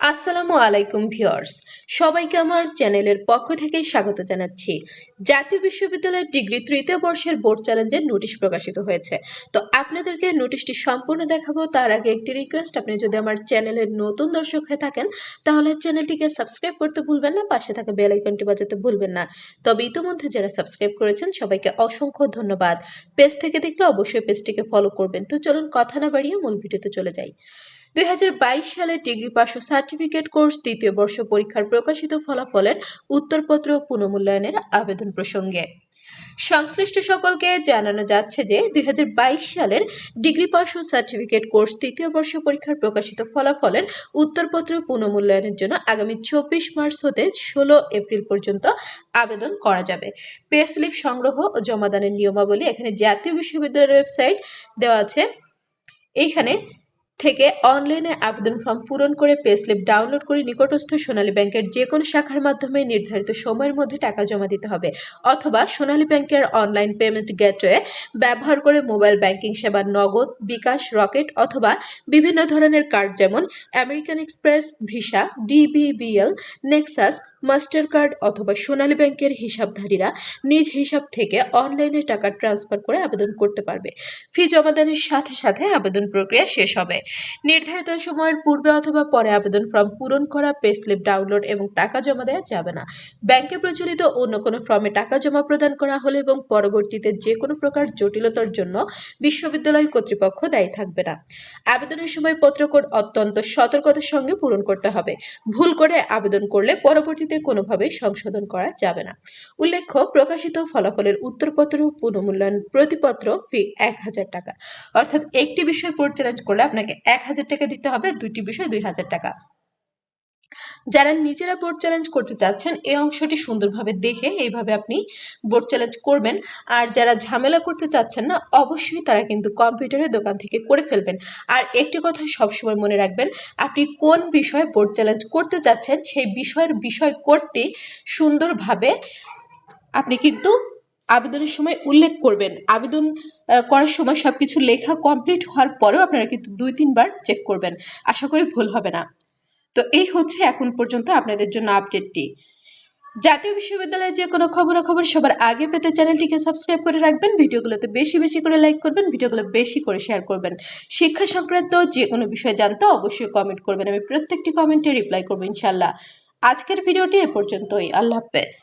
আসসালামু আলাইকুম ভিউয়ার্স। সবাইকে আমার চ্যানেলের পক্ষ থেকে স্বাগত জানাচ্ছি। জাতীয় বিশ্ববিদ্যালয়ের ডিগ্রি তৃতীয় বর্ষের বোর্ড চ্যালেঞ্জের নোটিশ প্রকাশিত হয়েছে। তো আপনাদেরকে নোটিশটি সম্পূর্ণ দেখাবো। তার আগে একটি রিকোয়েস্ট আপনি যদি আমার চ্যানেলের নতুন দর্শক হয়ে থাকেন, তাহলে চ্যানেলটিকে সাবস্ক্রাইব করতে ভুলবেন না, পাশে থাকা বেল আইকনটি বাজাতে ভুলবেন না। তবে ইতিমধ্যে যারা সাবস্ক্রাইব করেছেন, সবাইকে অসংখ্য ধন্যবাদ। পেজ থেকে দেখলে অবশ্যই পেজটিকে ফলো করবেন। তো চলুন কথা না বাড়িয়ে মূল ভিডিওতে চলে যাই। দুই সালে ডিগ্রি পাস ও সার্টিফিকেট কোর্স তৃতীয় বর্ষ পরীক্ষার প্রকাশিত ফলাফলের উত্তরপত্র পুনঃমূল্যায়নের আবেদন প্রসঙ্গে। সংশ্লিষ্ট সকলকে জানানো যাচ্ছে যে দুই হাজার বাইশ সালের ডিগ্রি পাস ও সার্টিফিকেট কোর্স তৃতীয় বর্ষ পরীক্ষার প্রকাশিত ফলাফলের উত্তরপত্র পুনঃমূল্যায়নের জন্য আগামী চব্বিশ মার্চ হতে ষোলো এপ্রিল পর্যন্ত আবেদন করা যাবে। পে সংগ্রহ ও জমাদানের নিয়মাবলী এখানে জাতীয় বিশ্ববিদ্যালয়ের ওয়েবসাইট দেওয়া আছে। এইখানে থেকে অনলাইনে আবেদন ফর্ম পূরণ করে পে স্লিপ ডাউনলোড করে নিকটস্থ সোনালী ব্যাংকের যে কোনো শাখার মাধ্যমে নির্ধারিত সময়ের মধ্যে টাকা জমা দিতে হবে, অথবা সোনালী ব্যাংকের অনলাইন পেমেন্ট গেটওয়ে ব্যবহার করে মোবাইল ব্যাংকিং সেবা নগদ, বিকাশ, রকেট, অথবা বিভিন্ন ধরনের কার্ড যেমন American Express, Visa, DBBL, Nexus master card অথবা সোনালী ব্যাংকের হিসাবধারীরা নিজ হিসাব থেকে অনলাইনে টাকা ট্রান্সফার করে আবেদন করতে পারবে। ফি জমাদানের সাথে সাথে আবেদন প্রক্রিয়া শেষ হবে। নির্ধারিত সময়ের পূর্বে অথবা পরে আবেদন ফর্ম পূরণ করা পে স্লিপ ডাউনলোড এবং টাকা জমা দেওয়া যাবে না। ব্যাংকে প্রচলিত অন্য কোনো ফর্মে টাকা জমা প্রদান করা হলে এবং পরবর্তীতে যে কোনো প্রকার জটিলতার জন্য বিশ্ববিদ্যালয় কর্তৃপক্ষ দায়ী থাকবে না। আবেদনের সময় পত্রকোড অত্যন্ত সতর্কতার সঙ্গে পূরণ করতে হবে। ভুল করে আবেদন করলে পরবর্তীতে কোনোভাবেই সংশোধন করা যাবে না। উল্লেখ্য, প্রকাশিত ফলাফলের উত্তরপত্র পুনঃমূল্যায়ন প্রতিপত্র ফি এক হাজার টাকা। অর্থাৎ একটি বিষয় চ্যালেঞ্জ করলে আপনাকে এক হাজার টাকা দিতে হবে, দুইটি বিষয় দুই হাজার টাকা। যারা নিজেরা বোর্ড চ্যালেঞ্জ করতে চাচ্ছেন, এই অংশটি সুন্দরভাবে দেখে এইভাবে আপনি বোর্ড চ্যালেঞ্জ করবেন। আর যারা ঝামেলা করতে চাচ্ছেন না, অবশ্যই তারা কিন্তু কম্পিউটারের দোকান থেকে করে ফেলবেন। আর একটি কথা সবসময় মনে রাখবেন, আপনি কোন বিষয়ে বোর্ড চ্যালেঞ্জ করতে চাচ্ছেন, সেই বিষয়ের বিষয় কোডটি সুন্দরভাবে আপনি কিন্তু আবেদনের সময় উল্লেখ করবেন। আবেদন করার সময় সবকিছু লেখা কমপ্লিট হওয়ার পরেও আপনারা কিন্তু দুই, তিনবার চেক করবেন। আশা করি ভুল হবে না। তো এই হচ্ছে এখন পর্যন্ত আপনাদের জন্য আপডেটটি জাতীয় বিশ্ববিদ্যালয়ের যে কোনো খবরাখবর সবার আগে পেতে চ্যানেলটিকে সাবস্ক্রাইব করে রাখবেন, ভিডিওগুলোতে বেশি বেশি করে লাইক করবেন, ভিডিওগুলো বেশি করে শেয়ার করবেন। শিক্ষা সংক্রান্ত যে কোনো বিষয় জানতে অবশ্যই কমেন্ট করবেন। আমি প্রত্যেকটি কমেন্টে রিপ্লাই করব ইনশাল্লাহ আজকের ভিডিওটি এ পর্যন্তই। আল্লাহ হাফেজ।